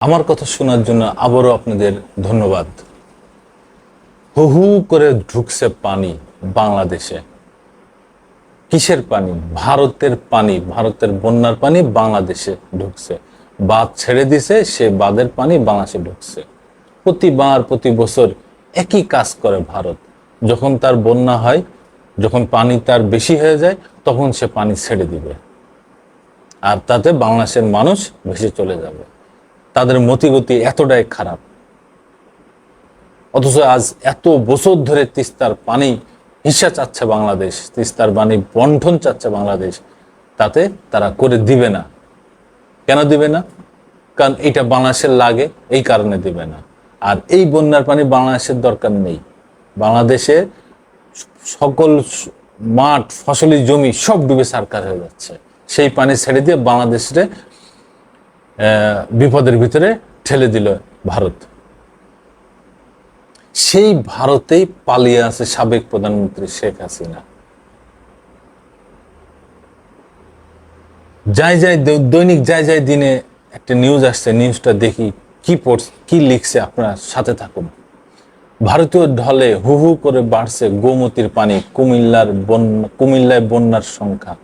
আমার কথা শোনার জন্য আবারও আপনাদের ধন্যবাদ। হু হু করে ঢুকছে পানি বাংলাদেশে। কিসের পানি? ভারতের পানি, ভারতের বন্যার পানি বাংলাদেশে ঢুকছে। বাঁধ ছেড়ে দিছে, সে বাঁধের পানি বাংলাদেশে ঢুকছে। প্রতিবার, প্রতি বছর একই কাজ করে ভারত। যখন তার বন্যা হয়, যখন পানি তার বেশি হয়ে যায়, তখন সে পানি ছেড়ে দিবে। আর তাতে বাংলাদেশের মানুষ ভেসে চলে যাবে। তাদের মতিগতি এতটাই খারাপ। অথচ আজ এত বছর ধরে তিস্তার পানি হিসা চাচ্ছে বাংলাদেশ, তিস্তার পানি বন্ঠন চাচ্ছে বাংলাদেশ, তাতে তারা করে দিবে না। কেন দিবে না? কারণ এটা বাংলাদেশের লাগে, এই কারণে দিবে না। আর এই বন্যার পানি বাংলাদেশের দরকার নেই। বাংলাদেশে সকল মাঠ, ফসলি জমি সব ডুবে সারকার হয়ে যাচ্ছে। সেই পানি ছেড়ে দিয়ে বাংলাদেশে বিপদের ভিতরে ঠেলে দিল ভারত। সেই ভারতেই পালিয়ে আছে সাবেক প্রধানমন্ত্রী শেখ হাসিনা। যাই যাই দৈনিক যাই যাই দিনে একটা নিউজ আসছে নিউজটা দেখি কি পড়ছে, কি লিখছে আপনার সাথে থাকুন। ভারতীয় ঢলে হু হু করে বাড়ছে গোমতির পানি, কুমিল্লার বন্যা কুমিল্লায় বন্যার সংখ্যা।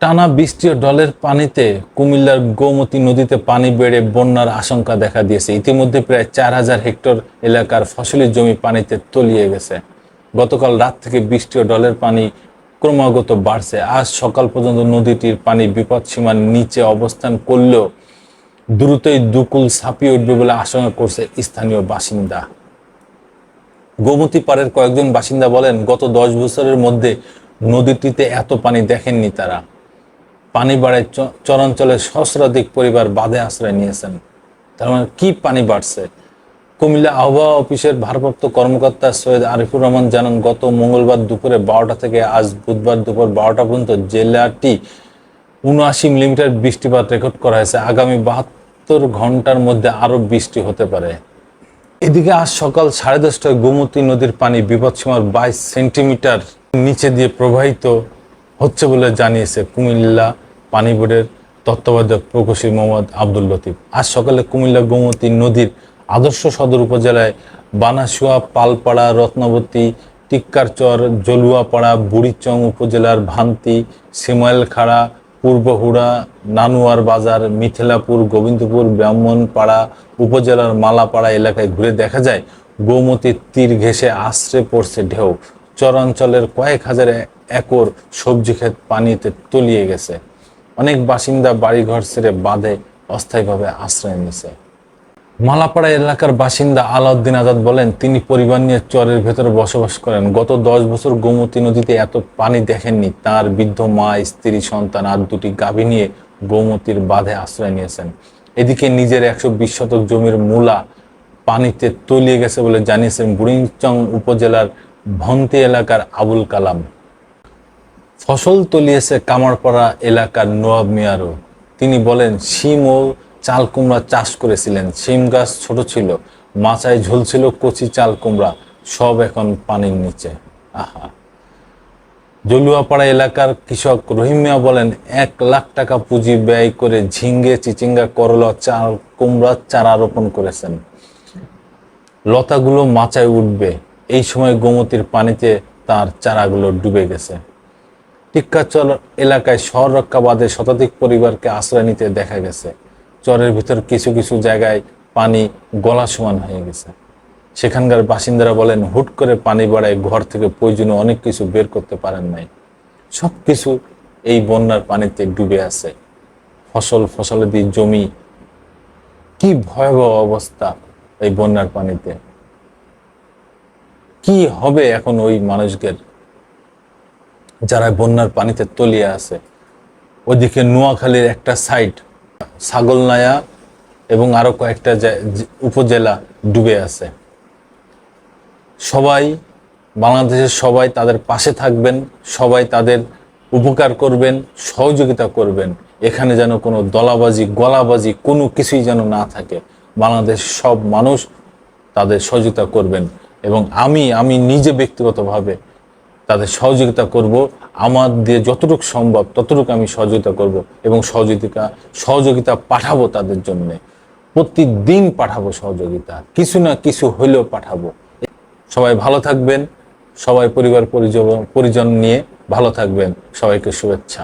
টানা বৃষ্টি ও ডলের পানিতে কুমিল্লার গোমতী নদীতে পানি বেড়ে বন্যার আশঙ্কা দেখা দিয়েছে। ইতিমধ্যে প্রায় চার হাজার হেক্টর এলাকার ফসলি জমি পানিতে তলিয়ে গেছে। গতকাল রাত থেকে বৃষ্টি ও ডলের পানি ক্রমাগত বাড়ছে। আজ সকাল পর্যন্ত নদীটির পানি বিপদসীমার নিচে অবস্থান করলেও দ্রুতই দুকুল ছাপিয়ে উঠবে বলে আশঙ্কা করছে স্থানীয় বাসিন্দা। গোমতী পাড়ের কয়েকজন বাসিন্দা বলেন, গত দশ বছরের মধ্যে নদীটিতে এত পানি দেখেননি তারা। পানি বাড়ায় চরাঞ্চলের সহস্রাধিক পরিবার বাঁধে আশ্রয় নিয়েছেন। তার মানে কি পানি বাড়ছে? কুমিল্লা আবহাওয়া অফিসের ভারপ্রাপ্ত কর্মকর্তা সৈয়দ আরিফুর রহমান জানান, গত মঙ্গলবার দুপুরে বারোটা থেকে আজ বুধবার দুপুর বারোটা পর্যন্ত জেলাটি উনআশি মিলিমিটার বৃষ্টিপাত রেকর্ড করা হয়েছে। আগামী বাহাত্তর ঘণ্টার মধ্যে আরও বৃষ্টি হতে পারে। এদিকে আজ সকাল সাড়ে দশটায় গোমতী নদীর পানি বিপদসীমার বাইশ সেন্টিমিটার নিচে দিয়ে প্রবাহিত হচ্ছে বলে জানিয়েছে কুমিল্লা পানি বোর্ডের তত্ত্বাবধায়ক প্রকৌশলী মোহাম্মদ আব্দুল লতিফ। আজ সকালে কুমিল্লা গোমতী নদীর আদর্শ সদর উপজেলায় বানাসুয়া, পালপাড়া, রত্নাবতী, টিক্কারচর, জলুয়াপাড়া, বুড়িচং উপজেলার ভান্তি, সিমাইলখাড়া, পূর্বহুড়া, নানুয়ার বাজার, মিথিলাপুর, গোবিন্দপুর, ব্রাহ্মণপাড়া উপজেলার মালাপাড়া এলাকায় ঘুরে দেখা যায় গোমতীর তীর ঘেঁষে আশ্রে পড়ছে ঢেউ। চরাঞ্চলের কয়েক হাজার একর সবজি ক্ষেত পানিতে তলিয়ে গেছে। অনেক বাসিন্দা বাড়িঘর ছেড়ে বাঁধে অস্থায়ীভাবে আশ্রয় নিছে মালাপাড়া এলাকার বাসিন্দা আলাউদ্দিন আজাদ বলেন, তিনি পরিবার নিয়ে চরের ভেতরে বসবাস করেন। গত দশ বছর গোমতী নদীতে এত পানি দেখেননি। তার বৃদ্ধ মা, স্ত্রী, সন্তান আর দুটি গাভী নিয়ে গোমতীর বাঁধে আশ্রয় নিয়েছেন। এদিকে নিজের একশো বিশ শতক জমির মূলা পানিতে তলিয়ে গেছে বলে জানিয়েছেন বুড়িংচং উপজেলার ভন্তি এলাকার আবুল কালাম। ফসল তলিয়েছে কামারপাড়া এলাকার নোয়াব মিয়ারও। তিনি বলেন, শিম ও চাল কুমড়া চাষ করেছিলেন। শিম গাছ ছোট ছিল, মাচায় ঝুলছিল কচি চাল কুমড়া, সব এখন পানির নিচে। আহা। জলুয়াপাড়া এলাকার কৃষক রহিম মিয়া বলেন, এক লাখ টাকা পুঁজি ব্যয় করে ঝিঙ্গে, চিচিঙ্গা, করলা, চাল কুমড়া চারা রোপণ করেছেন। লতাগুলো মাচায় উঠবে। এই সময় গোমতীর পানিতে তার চারাগুলো ডুবে গেছে। টিক্কাচল এলাকায় শহর রক্ষা বাদে শতাধিক পরিবারকে আশ্রয় নিতে দেখা গেছে। চরের ভিতর কিছু কিছু জায়গায় পানি গলা সমান হয়ে গেছে। সেখানকার বাসিন্দারা বলেন, হুট করে পানি বাড়ায় ঘর থেকে প্রয়োজনীয় অনেক কিছু বের করতে পারেন নাই। সব কিছু এই বন্যার পানিতে ডুবে আছে। ফসল ফসলাদি জমি, কি ভয়াবহ অবস্থা এই বন্যার পানিতে? কি হবে এখন ওই মানুষদের যারা বন্যার পানিতে তলিয়ে আছে, ওদিকে নোয়াখালীর একটা সাইড ছাগলনায়া এবং আরও কয়েকটা উপজেলা ডুবে আছে। সবাই, বাংলাদেশের সবাই তাদের পাশে থাকবেন, সবাই তাদের উপকার করবেন, সহযোগিতা করবেন। এখানে যেন কোনো দলাবাজি, গলাবাজি কোনো কিছুই যেন না থাকে। বাংলাদেশ সব মানুষ তাদের সহযোগিতা করবেন। এবং আমি আমি নিজে ব্যক্তিগতভাবে তাদের সহযোগিতা করব। আমার দিয়ে যতটুকু সম্ভব, ততটুকু আমি সহযোগিতা করব এবং সহযোগিতা সহযোগিতা পাঠাবো তাদের জন্যে। প্রতিদিন পাঠাবো সহযোগিতা, কিছু না কিছু হলেও পাঠাবো। সবাই ভালো থাকবেন, সবাই পরিবার, পরিজন নিয়ে ভালো থাকবেন। সবাইকে শুভেচ্ছা।